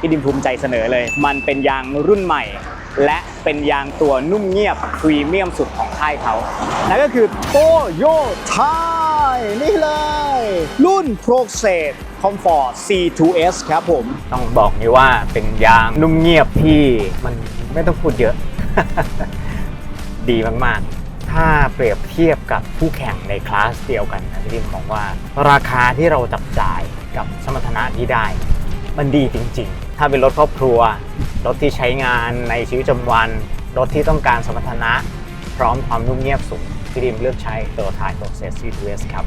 พี่ดิมภูมิใจเสนอเลย มันเป็นยางรุ่นใหม่ และเป็นยางตัวนุ่มเงียบพรีเมียมสุดของค่ายเขานั่นก็คือโตโยต้านี่เลย รุ่น Pro s e t Comfort C2S ครับผม ต้องบอกนี้ว่าเป็นยางนุ่มเงียบที่มันไม่ต้องพูดเยอะ ดีมาก ๆถ้าเปรียบเทียบกับคู่แข่งในคลาสเดียวกันนะพี่ดิมบอกว่า ราคาที่เราจับจ่ายกับสมรรถนะที่ได้ มันดีจริง ๆ ถ้าเป็นรถครอบครัว รถที่ใช้งานในชีวิตประจำวัน รถที่ต้องการสมรรถนะ พร้อมความนุ่มเงียบสูงพี่ดิมเลือกใช้ Toyota Process C2S ครับ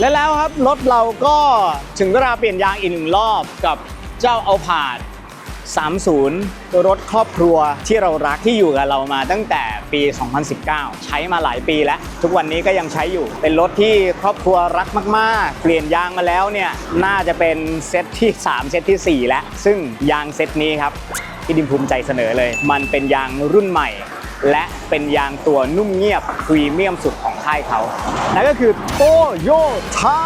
และแล้วครับรถเราก็ถึงเวลาเปลี่ยนยางอีกหนึ่งรอบกับเจ้าเอาผาด 30 ตัวรถครอบครัวที่เรารักที่อยู่กับเรามาตั้งแต่ปี 2019 ใช้มาหลายปีแล้ว ทุกวันนี้ก็ยังใช้อยู่ เป็นรถที่ครอบครัวรักมากๆ เปลี่ยนยางมาแล้วเนี่ยน่าจะเป็นเซตที่ 3 เซตทีสี่4 แล้ว ซึ่งยางเซตนี้ครับพี่ดิมภูมิใจเสนอเลย มันเป็นยางรุ่นใหม่และเป็นยางตัวนุ่มเงียบพรีเมียมสุดของค่ายเขานั่นก็คือโตโยต้า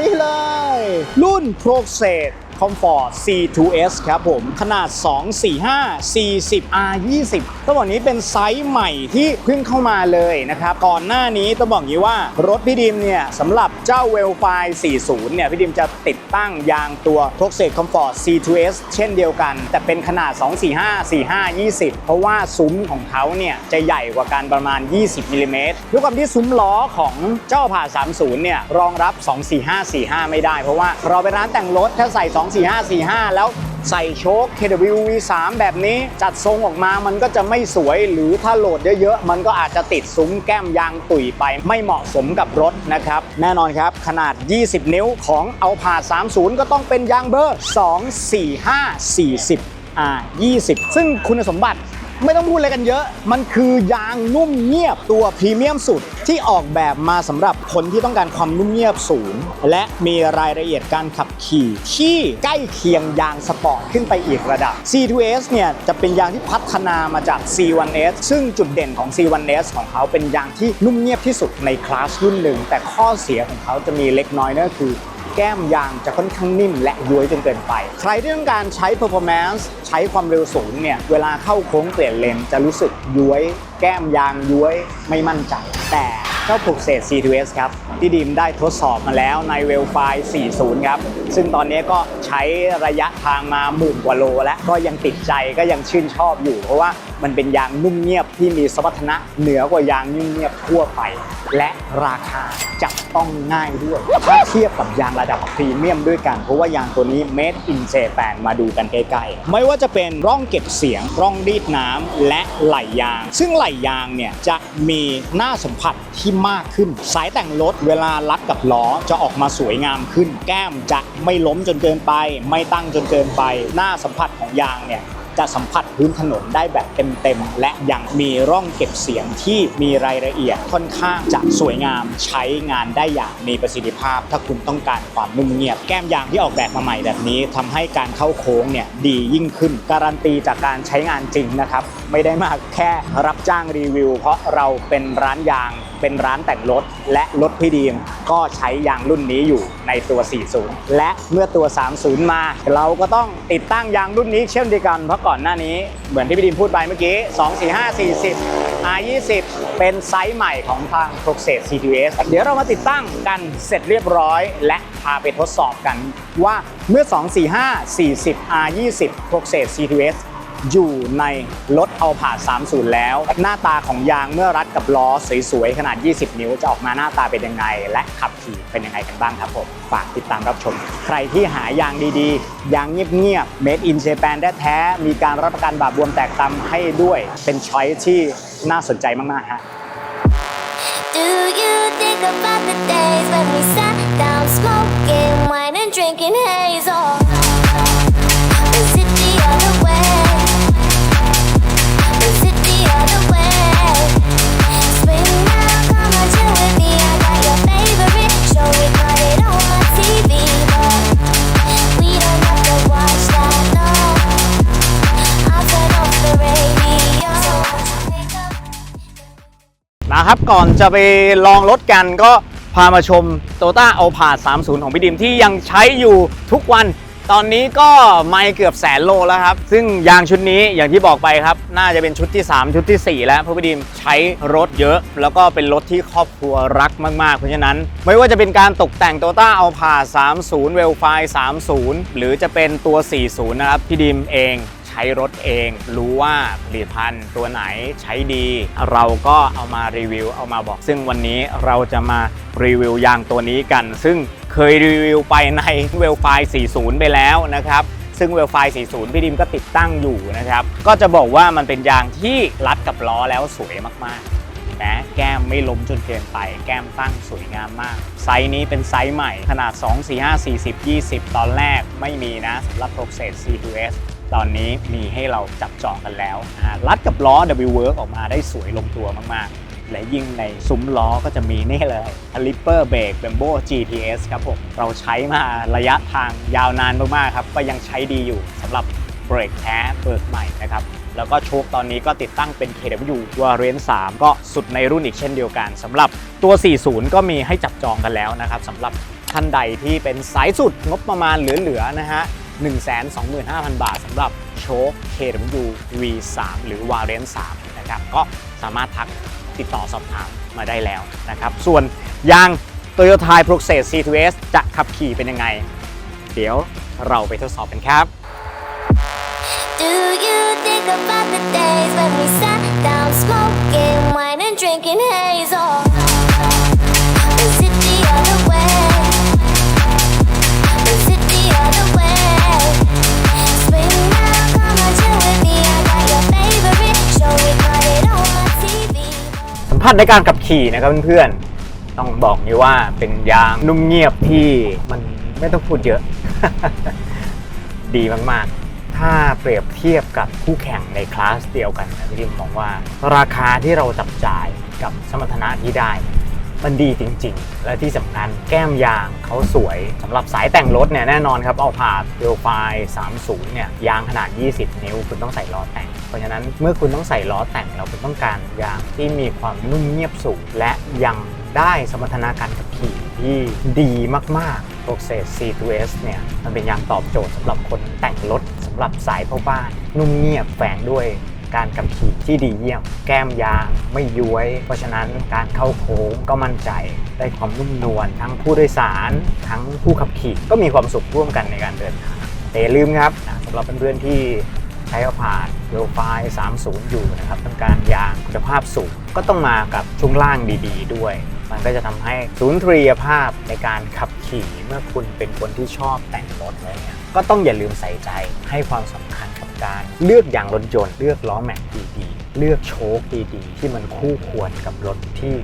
นี่เลย รุ่น Pro s e t Comfort C2S ครับผม ขนาด 245 40 R 20ต้องบอกนี้เป็นไซส์ใหม่ที่เพิ่งเข้ามาเลยนะครับ ก่อนหน้านี้ต้องบอกงี้ว่ารถพี่ดิมเนี่ยสำหรับเจ้า w e l f i 40 เนี่ยพี่ดิมจะติดตั้งยางตัว Pro s e t Comfort C2S เช่นเดียวกัน แต่เป็นขนาด 245 45 20 เพราะว่าซุ้มของเขาเนี่ยจะใหญ่กว่ากันประมาณ 20มิลลิเมตรด้วยความที่ซุ้มล้อของเจ้าผ่า30เนี่ยรองรับ 245 45 ไม่ได้ เพราะว่าเราไปร้านแต่งรถถ้าใส่2 45 45 แล้วใส่โชค KW V3 แบบนี้จัดทรงออกมามันก็จะไม่สวยหรือถ้าโหลดเยอะๆ มันก็อาจจะติดซุ้มแก้มยางตุ๋ยไป ไม่เหมาะสมกับรถนะครับ แน่นอนครับ ขนาด 20 นิ้วของเอาผ่า30 ก็ต้องเป็นยางเบอร์ 245 40 R 20 ซึ่งคุณสมบัติ ไม่ต้องพูดอะไรกันเยอะ มันคือยางนุ่มเงียบตัวพรีเมียมสุดที่ออกแบบมาสำหรับคนที่ต้องการความนุ่มเงียบสูง และมีรายละเอียดการขับขี่ที่ใกล้เคียงยางสปอร์ตขึ้นไปอีกระดับ C2S เนี่ยจะเป็นยางที่พัฒนามาจาก C1S ซึ่งจุดเด่นของ C1S ของเขาเป็นยางที่นุ่มเงียบที่สุดในคลาสรุ่นหนึ่งแต่ข้อเสียของเขาจะมีเล็กน้อยนั่นก็คือ แก้มยางจะค่อนข้างนิ่มและย้วยจนเกินไป ใครที่ต้องการใช้ performance ใช้ความเร็วสูงเนี่ยเวลาเข้าโค้งเปลี่ยนเลนจะรู้สึกย้วยแก้มยางย้วยไม่มั่นใจ แต่เจ้าปลุกเศษ C2S ครับที่ดีมได้ทดสอบมาแล้วในเวลไฟ40 ครับ ซึ่งตอนนี้ก็ใช้ระยะทางมาหมื่นกว่าโล แล้วก็ยังติดใจก็ยังชื่นชอบอยู่เพราะว่า มันเป็นยางนุ่มเงียบที่มีสมรรถนะเหนือกว่ายางนุ่มเงียบทั่วไป และราคาจับต้องง่ายด้วย ถ้าเทียบกับยางระดับพรีเมียมด้วยกัน เพราะว่ายางตัวนี้ made in Japan มาดูกันใกล้ๆ ไม่ว่าจะเป็นร่องเก็บเสียง ร่องรีดน้ำและไหลยาง ซึ่งไหลยางเนี่ยจะมีหน้าสัมผัสที่มากขึ้น สายแต่งรถเวลารัดกับล้อจะออกมาสวยงามขึ้น แก้มจะไม่ล้มจนเกินไป ไม่ตั้งจนเกินไป หน้าสัมผัสของยางเนี่ย จะสัมผัสพื้นถนนได้แบบเต็มๆ และยังมีร่องเก็บเสียงที่มีรายละเอียดค่อนข้างจะสวยงามใช้งานได้อย่างมีประสิทธิภาพ ถ้าคุณต้องการความนุ่มเงียบ แก้มยางที่ออกแบบมาใหม่แบบนี้ทำให้การเข้าโค้งเนี่ยดียิ่งขึ้น การันตีจากการใช้งานจริงนะครับไม่ได้มาแค่รับจ้างรีวิว เพราะเราเป็นร้านยาง เป็นร้านแต่งรถ และรถพี่ดีมก็ใช้ยางรุ่นนี้อยู่ในตัว 40 และเมื่อตัว 30 มา เราก็ต้องติดตั้งยางรุ่นนี้เช่นเดียวกัน เพราะก่อนหน้านี้เหมือนที่พี่ดีมพูดไปเมื่อกี้ 245 40 R20 เป็นไซส์ใหม่ของทาง p r o c e s CTS เดี๋ยวเรามาติดตั้งกันเสร็จเรียบร้อย และพาไปทดสอบกันว่าเมื่อ 245 40 R20 p r o c e s CTS อยู่ในรถเอาผ่า30 แล้ว หน้าตาของยางเมื่อรัดกับล้อสวยๆ ขนาด 20 นิ้วจะออกมาหน้าตาเป็นยังไง และขับขี่เป็นยังไงกันบ้างครับผมฝากติดตามรับชม ใครที่หายางดีๆ ยางเงียบๆ made in Japan แท้ๆมีการรับประกันบาดบวมแตกตำให้ด้วย เป็นช้อยที่น่าสนใจมากๆฮะ Do you think about the days when we sat down smoking wine and drinking haze? นะครับก่อนจะไปลองรถกันก็พามาชม t o y o t a a l p a 30 ของพี่ดิมที่ยังใช้อยู่ทุกวันตอนนี้ก็ไม่เกือบแสนโลแล้วครับ ซึ่งยางชุดนี้อย่างที่บอกไปครับ น่าจะเป็นชุดที่ 3 ชุดทีสี่4 แล้วเพราะพี่ดิมใช้รถเยอะ แล้วก็เป็นรถที่ครอบครัวรักมาก ๆ เพราะฉะนั้น ไม่ว่าจะเป็นการตกแต่ง t o y o t a a l p a 30 w e l f i 30 หรือจะเป็นตัว 40 นะครับพี่ดิมเอง ช้รถเอง รู้ว่าผลิตภัณฑ์ตัวไหนใช้ดี เราก็เอามารีวิวเอามาบอก ซึ่งวันนี้เราจะมารีวิวยางตัวนี้กัน ซึ่งเคยรีวิวไปในเวลไฟ40 ไปแล้วนะครับซึ่งเวลไฟ40 พี่ดิมก็ติดตั้งอยู่นะครับ ก็จะบอกว่ามันเป็นยางที่รัดกับล้อแล้วสวยมากๆ นะ แก้มไม่ล้มจนเกินไป แก้มตั้งสวยงามมาก ไซส์นี้เป็นไซส์ใหม่ขนาด 2 4 5 40 20 ตอนแรกไม่มีนะสำหรับ Process C2S ตอนนี้มีให้เราจับจองกันแล้วรัดกับล้อ W Work ออกมาได้สวยลงตัวมากๆ และยิ่งในซุ้มล้อก็จะมีนี่เลย Clipper Brake Bembo GTS ครับผม เราใช้มาระยะทางยาวนานมากๆครับ ก็ยังใช้ดีอยู่สำหรับเบรกแท้เบิกใหม่นะครับแล้วก็โชคตอนนี้ก็ติดตั้งเป็น KW Variant 3 ก็สุดในรุ่นอีกเช่นเดียวกันสำหรับตัว 40 ก็มีให้จับจองกันแล้วนะครับสำหรับท่านใดที่เป็นสายสุดงบประมาณเหลือๆนะฮะ 125,000 บาทสำหรับโชค KW V3 หรือ Variant 3นะครับก็สามารถทักติดต่อสอบถามมาได้แล้วนะครับ ส่วนยาง Toyota Process C2S จะขับขี่เป็นยังไง เดี๋ยวเราไปทดสอบกันครับ Do you think about the days when we sat down smoking wine and drinking hazel? ผัสในการขับขี่นะครับเพื่อนๆ ต้องบอกนี้ว่าเป็นยางนุ่มเงียบที่มันไม่ต้องพูดเยอะ ดีมากๆ ถ้าเปรียบเทียบกับคู่แข่งในคลาสเดียวกันนะพี่ดิมมองว่า ราคาที่เราจับจ่ายกับสมรรถนะที่ได้ มันดีจริงๆ และที่สำคัญแก้มยางเขาสวยสำหรับสายแต่งรถเนี่ยแน่นอนครับเอาผ่าเ e ลไฟ30 เนี่ยยางขนาด 20 นิ้วคุณต้องใส่ล้อแต่ง เพราะฉะนั้นเมื่อคุณต้องใส่ล้อแต่งแล้วคุณต้องการยางที่มีความนุ่มเงียบสูง และยังได้สมรรถนะการขับขี่ที่ดีมากๆ Process C2S เนี่ยมันเป็นยางตอบโจทย์สำหรับคนแต่งรถสำหรับสายพ่อบ้าน นุ่มเงียบแฝงด้วยการขับขี่ที่ดีเยี่ยม แก้มยางไม่ย้วย เพราะฉะนั้นการเข้าโค้งก็มั่นใจ ได้ความนุ่มนวลทั้งผู้โดยสาร ทั้งผู้ขับขี่ก็มีความสุขร่วมกันในการเดินทางแต่อย่าลืมครับสำหรับเพื่อนๆที่ ใช้เอาผ่านเวลไฟ30 อยู่นะครับต้องการยางคุณภาพสูง ก็ต้องมากับช่วงล่างดีๆ ด้วย มันก็จะทำให้ศูนย์ทรียภาพในการขับขี่เมื่อคุณเป็นคนที่ชอบแต่งรถอะไรเงี้ยก็ต้องอย่าลืมใส่ใจให้ความสำคัญกับการเลือกยางรถยนต์เลือกล้อแม็กดีๆ เลือกโชคดีๆ ที่มันคู่ควรกับรถที่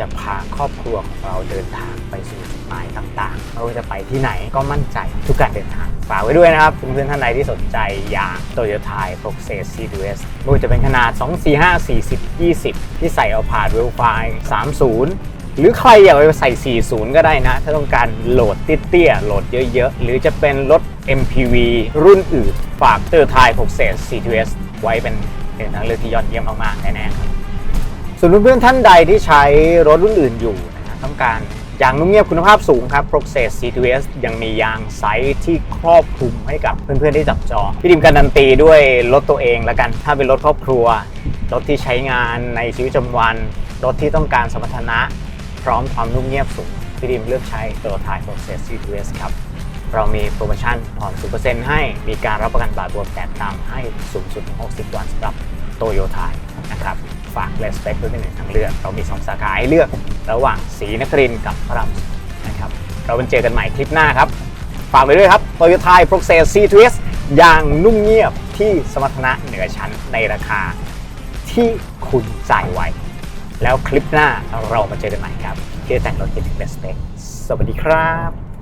จะพาครอบครัวของเราเดินทางไปสู่จุดหมายต่างๆไม่ว่าจะไปที่ไหนก็มั่นใจทุกการเดินทาง ฝากไว้ด้วยนะครับเพื่อนๆท่านใดที่สนใจยาง Toyota Process C2S ไม่ว่าจะเป็นขนาด 2 4 5 40 20 ที่ใส่เอาผ่านเวลไฟ30หรือใครอยากไปใส่ 40 ก็ได้นะ ถ้าต้องการโหลดเตี้ยๆโหลดเยอะๆ หรือจะเป็นรถ MPV รุ่นอื่น ฝากเตอร์ไทย Process C2S ไว้เป็นหนึ่งทางเลือกที่ยอดเยี่ยมมากๆ แน่ๆครับ ส่วนเพื่อนๆท่านใดที่ใช้รถรุ่นอื่นอยู่นะครับต้องการยางนุ่มเงียบคุณภาพสูงครับ Process C2S ยังมียางไซส์ที่ครอบคลุมให้กับเพื่อนๆ ที่จับจองพี่ดิมการันตีด้วยรถตัวเองล้วกัน ถ้าเป็นรถครอบครัว รถที่ใช้งานในชีวิตประจำวัน รถที่ต้องการสมรรถนะ พร้อมความนุ่มเงียบสูงพี่ดิมเลือกใช้ Toyota Process C2S ครับ เรามีโปรโมชั่นผ่อน0%ให้ มีการรับประกันบาทบวกแตกต่ำให้สูงสุด 60 วันสำหรับโตโยต้านะครับ ฝากเลสเปคด้วยเป็นหนึ่งทางเลือก เรามี 2 สาขาให้เลือกระหว่างศรีนครินกับพระรามนะครับเราเป็นเจอกันใหม่คลิปหน้าครับ ฝากไปด้วยครับ Toyota Process C2S อย่างนุ่มเงียบที่สมรรถนะเหนือชั้นในราคาที่คุณจ่ายไว้ แล้วคลิปหน้าเรามาเจอกันใหม่ครับที่แต่งรถเก่งเลสเปคสวัสดีครับ